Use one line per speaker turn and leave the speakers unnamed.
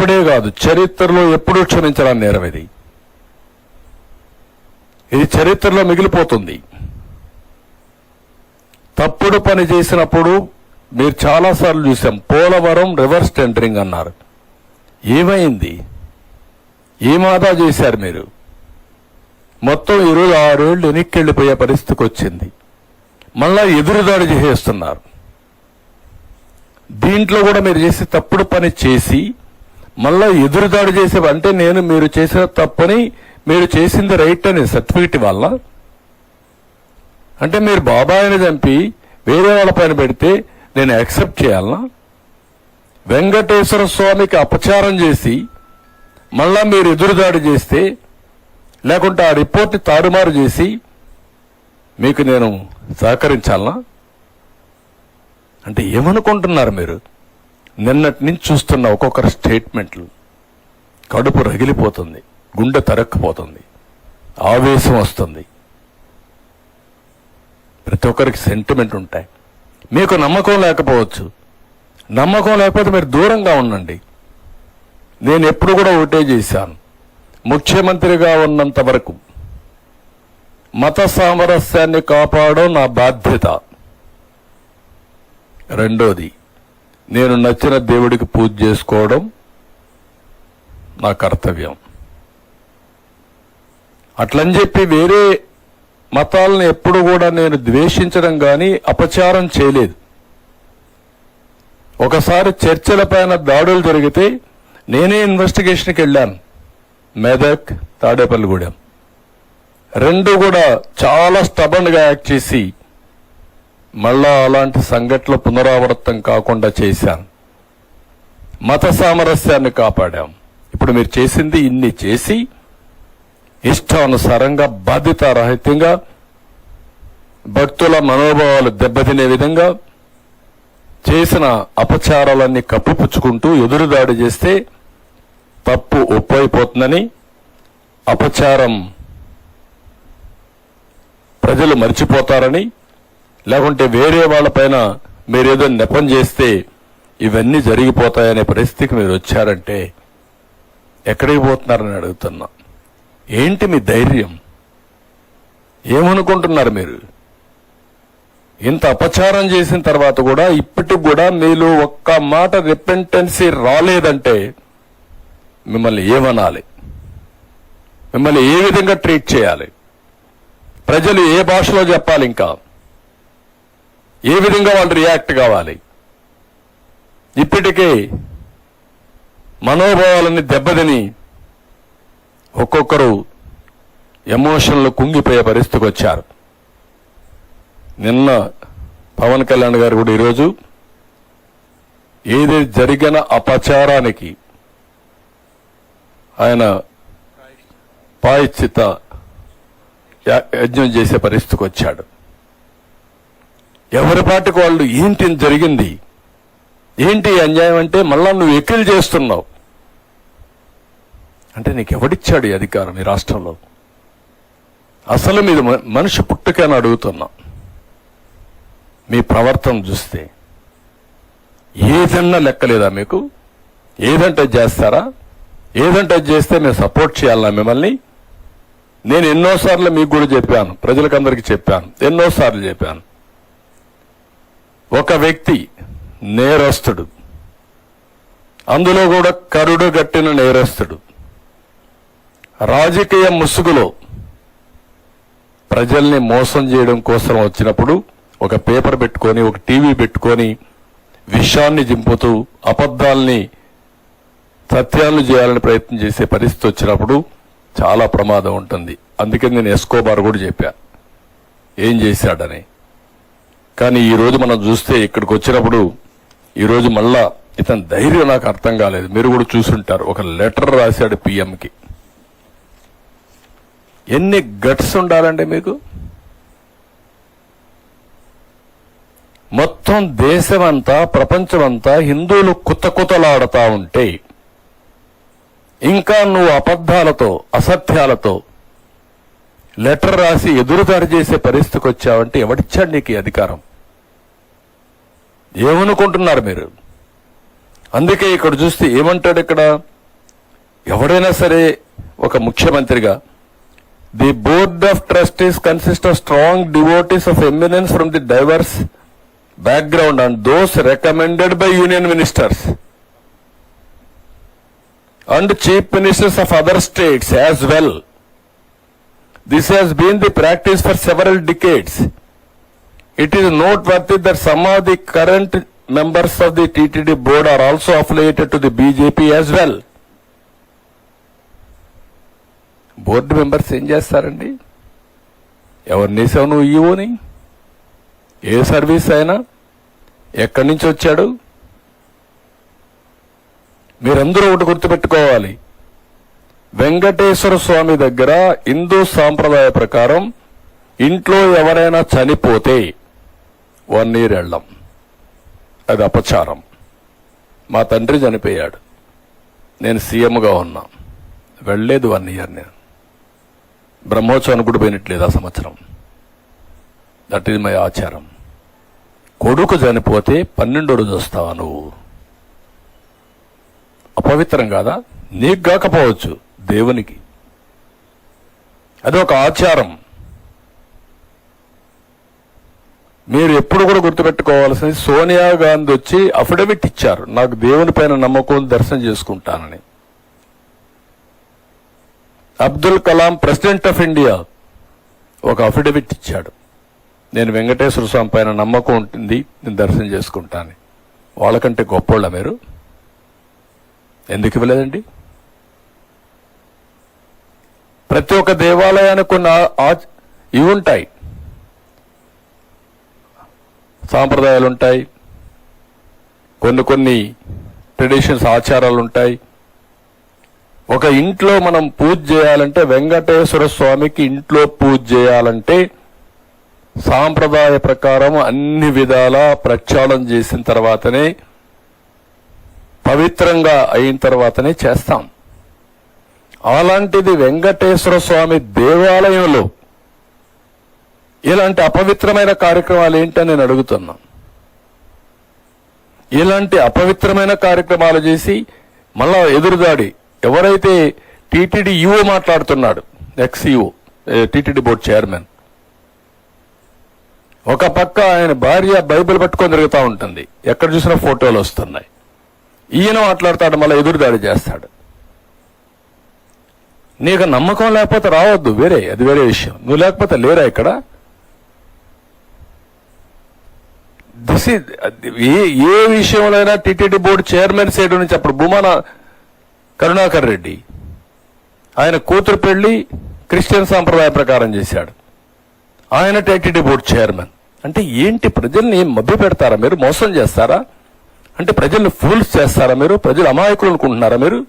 ఇప్పుడే కాదు చరిత్రలో ఎప్పుడూ క్షమించడానికి నేరం ఇది. ఇది చరిత్రలో మిగిలిపోతుంది. తప్పుడు పని చేసినప్పుడు మీరు చాలాసార్లు చూసాం పోలవరం రివర్స్ టెండరింగ్ అన్నారు. ఏమైంది? ఏమాదా చేశారు మీరు. మొత్తం ఇరవై ఆరేళ్ళు వెనక్కి వెళ్ళిపోయే పరిస్థితికి వచ్చింది. మళ్ళా ఎదురుదాడి చేసేస్తున్నారు. దీంట్లో కూడా మీరు చేసే తప్పుడు పని చేసి మళ్ళా ఎదురుదాడి చేసే అంటే నేను మీరు చేసిన తప్పని మీరు చేసింది రైట్ అనే సర్టిఫికెట్ వల్ల అంటే మీరు బాబాయిని చంపి వేరే వాళ్ళ పైన పెడితే నేను యాక్సెప్ట్ చేయాలనా వెంకటేశ్వర స్వామికి అపచారం చేసి మళ్ళా మీరు ఎదురుదాడి చేస్తే లేకుంటే ఆ రిపోర్ట్ని తారుమారు చేసి మీకు నేను సహకరించాలనా అంటే ఏమనుకుంటున్నారు మీరు? నిన్నటి నుంచి చూస్తున్న ఒక్కొక్కరి స్టేట్మెంట్లు కడుపు రగిలిపోతుంది గుండె తరక్కుపోతుంది ఆవేశం వస్తుంది. ప్రతి ఒక్కరికి సెంటిమెంట్ ఉంటాయి. మీకు నమ్మకం లేకపోవచ్చు. నమ్మకం లేకపోతే మీరు దూరంగా ఉండండి. నేను ఎప్పుడు కూడా ఒకటే చేశాను. ముఖ్యమంత్రిగా ఉన్నంత వరకు మత సామరస్యాన్ని కాపాడడం నా బాధ్యత. రెండోది నేను నచ్చిన దేవుడికి పూజ చేసుకోవడం నా కర్తవ్యం. అట్లని చెప్పి వేరే మతాలను ఎప్పుడు కూడా నేను ద్వేషించడం కానీ అపచారం చేయలేదు. ఒకసారి చర్చలపైన దాడులు జరిగితే నేనే ఇన్వెస్టిగేషన్కి వెళ్ళాను. మెదక్ తాడేపల్లిగూడెం. రెండు కూడా చాలా స్టబన్గా యాక్ట్ చేసి మళ్ళా అలాంటి సంఘటనలు పునరావృతం కాకుండా చేశాను మత సామరస్యాన్ని కాపాడాం. ఇప్పుడు మీరు చేసింది ఇన్ని చేసి ఇష్టానుసారంగా బాధ్యతారహితంగా భక్తుల మనోభావాలు దెబ్బతినే విధంగా చేసిన అపచారాలన్నీ కప్పుపుచ్చుకుంటూ ఎదురుదాడి చేస్తే తప్పు ఒప్పైపోతుందని అపచారం ప్రజలు మర్చిపోతారని లేకుంటే వేరే వాళ్ళపైన మీరేదో నెపం చేస్తే ఇవన్నీ జరిగిపోతాయనే పరిస్థితికి మీరు వచ్చారంటే ఎక్కడికి పోతున్నారని అడుగుతున్నా. ఏంటి మీ ధైర్యం? ఏమనుకుంటున్నారు మీరు? ఇంత అపచారం చేసిన తర్వాత కూడా ఇప్పటికి కూడా మీలో ఒక్క మాట రిపెంటెన్సీ రాలేదంటే మిమ్మల్ని ఏమనాలి? మిమ్మల్ని ఏ విధంగా ట్రీట్ చేయాలి? ప్రజలు ఏ భాషలో చెప్పాలి ఇంకా? ఏ విధంగా వాళ్ళు రియాక్ట్ కావాలి? ఇప్పటికే మనోభావాలని దెబ్బతిని ఒక్కొక్కరు ఎమోషన్లు కుంగిపోయే పరిస్థితికి వచ్చారు. నిన్న పవన్ కళ్యాణ్ గారు కూడా ఈరోజు ఏది జరిగిన అపచారానికి ఆయన పాయిచిత యజ్ఞం చేసే పరిస్థితికి వచ్చాడు. ఎవరి పాటికి వాళ్ళు ఏంటి జరిగింది? ఏంటి అన్యాయం అంటే మళ్ళా నువ్వు ఎక్కిలు చేస్తున్నావు? అంటే నీకు ఎవడిచ్చాడు ఈ అధికారం ఈ రాష్ట్రంలో? అసలు మీరు మ- మనిషి పుట్టుకని అడుగుతున్నా. మీ ప్రవర్తన చూస్తే ఏదన్నా లెక్కలేదా మీకు? ఏదంటే అది చేస్తారా? ఏదంటే చేస్తే మేము సపోర్ట్ చేయాలన్నా మిమ్మల్ని? నేను ఎన్నోసార్లు మీకు కూడా చెప్పాను ప్రజలకందరికీ చెప్పాను ఎన్నోసార్లు చెప్పాను. ఒక వ్యక్తి నేరస్తుడు. అందులో కూడా కరుడు గట్టిన నేరస్తుడు. రాజకీయ ముసుగులో ప్రజల్ని మోసం చేయడం కోసం వచ్చినప్పుడు ఒక పేపర్ పెట్టుకొని ఒక టీవీ పెట్టుకొని విషయాన్ని దింపుతూ అబద్ధాల్ని సత్యాలను చేయాలని ప్రయత్నం చేసే పరిస్థితి వచ్చినప్పుడు చాలా ప్రమాదం ఉంటుంది. అందుకే నేను ఎస్కోబార్ కూడా చెప్పా. ఏం చేశాడని? కానీ ఈ రోజు మనం చూస్తే ఇక్కడికి వచ్చినప్పుడు ఈరోజు మళ్ళా ఇతని ధైర్యం నాకు అర్థం కాలేదు. మీరు కూడా చూసుంటారు. ఒక లెటర్ రాశాడు పిఎంకి. ఎన్ని గట్స్ ఉండాలండి మీకు? మొత్తం దేశమంతా ప్రపంచమంతా హిందువులు కుత కుతలాడుతూ ఉంటే ఇంకా నువ్వు అబద్ధాలతో అసత్యాలతో లెటర్ రాసి ఎదురుదారి చేసే పరిస్థితికి వచ్చావంటే ఎవడిచ్చాడు నీకు అధికారం? ఏమనుకుంటున్నారు మీరు? అందుకే ఇక్కడ చూస్తే ఏమంటాడు ఇక్కడ? ఎవడైనా సరే ఒక ముఖ్యమంత్రిగా the board of trustees consist of strong devotees of eminence from the diverse background and those recommended by union ministers and chief ministers of other states as well this has been the practice for several decades It is noteworthy that some of the current members of the TTD board are also affiliated to the BJP as well. Board members ఏం చేస్తారండి? ఎవరిని వేసావు నువ్వు ఈవోని ఏ service అయినా? ఎక్కడి నుంచి వచ్చాడు? మీరందరూ ఒకటి గుర్తుపెట్టుకోవాలి. వెంకటేశ్వర స్వామి దగ్గర హిందూ సాంప్రదాయ ప్రకారం ఇంట్లో ఎవరైనా చనిపోతే వన్ ఇయర్ వెళ్ళం అది అపచారం. మా తండ్రి చనిపోయాడు. నేను సీఎంగా ఉన్నా. వెళ్ళలేదు వన్ ఇయర్ నేను. బ్రహ్మోత్సవానికి కూడా పోయినట్లేదు ఆ సంవత్సరం. దట్ ఈజ్ మై ఆచారం. కొడుకు చనిపోతే పన్నెండో రోజు వస్తావా నువ్వు? అపవిత్రం కాదా? నీకు కాకపోవచ్చు. దేవునికి. అది ఒక ఆచారం. మీరు ఎప్పుడు కూడా గుర్తుపెట్టుకోవాల్సింది సోనియా గాంధీ వచ్చి అఫిడవిట్ ఇచ్చారు. నాకు దేవుని పైన నమ్మకం దర్శనం చేసుకుంటానని. Abdul Kalam president of India ఒక అఫిడవిట్ ఇచ్చాడు. నేను వెంకటేశ్వర స్వామి పైన నమ్మకం ఉంటుంది నేను దర్శనం చేసుకుంటాను వాళ్ళకంటే గొప్పోళ్ళ మీరు? ఎందుకు ఇవ్వలేదండి? ప్రతి ఒక్క దేవాలయానికి కొన్ని ఇవి ఉంటాయి. సాంప్రదాయాలు ఉంటాయి కొన్ని కొన్ని ట్రెడిషన్స్ ఆచారాలు ఉంటాయి ఒక ఇంట్లో మనం పూజ చేయాలంటే వెంకటేశ్వర స్వామికి ఇంట్లో పూజ చేయాలంటే సాంప్రదాయ ప్రకారం అన్ని విధాల ప్రక్షాళన చేసిన తర్వాతనే పవిత్రంగా అయిన తర్వాతనే చేస్తాం. అలాంటిది వెంకటేశ్వర స్వామి దేవాలయంలో ఇలాంటి అపవిత్రమైన కార్యక్రమాలు ఏంటని నేను అడుగుతున్నా. ఇలాంటి అపవిత్రమైన కార్యక్రమాలు చేసి మళ్ళా ఎదురుదాడి. ఎవరైతే టీటీడీ ఈఓ మాట్లాడుతున్నాడు ఎక్స్ఈఓ టీటీడీ బోర్డు చైర్మన్ ఒక పక్క ఆయన భార్య బైబిల్ పట్టుకొని తిరుగుతూ ఉంటుంది. ఎక్కడ చూసినా ఫోటోలు వస్తున్నాయి. ఈయన మాట్లాడతాడు మళ్ళీ ఎదురుదాడి చేస్తాడు. నీకు నమ్మకం లేకపోతే రావద్దు వేరే అది వేరే విషయం. నువ్వు లేకపోతే లేరా ఇక్కడ? దిస్ ఏ ఏ విషయంలోనైనా టిటిడి బోర్డు చైర్మన్ సైడ్ నుంచి అప్పుడు భూమాన కరుణాకర్ రెడ్డి ఆయన కూతురు పెళ్ళి క్రిస్టియన్ సాంప్రదాయ ప్రకారం చేశాడు. ఆయన టిటిడి బోర్డు చైర్మన్. అంటే ఏంటి ప్రజల్ని మభ్య పెడతారా మీరు? మోసం చేస్తారా? అంటే ప్రజల్ని ఫూల్స్ చేస్తారా మీరు? ప్రజలు అమాయకులు అనుకుంటున్నారా మీరు?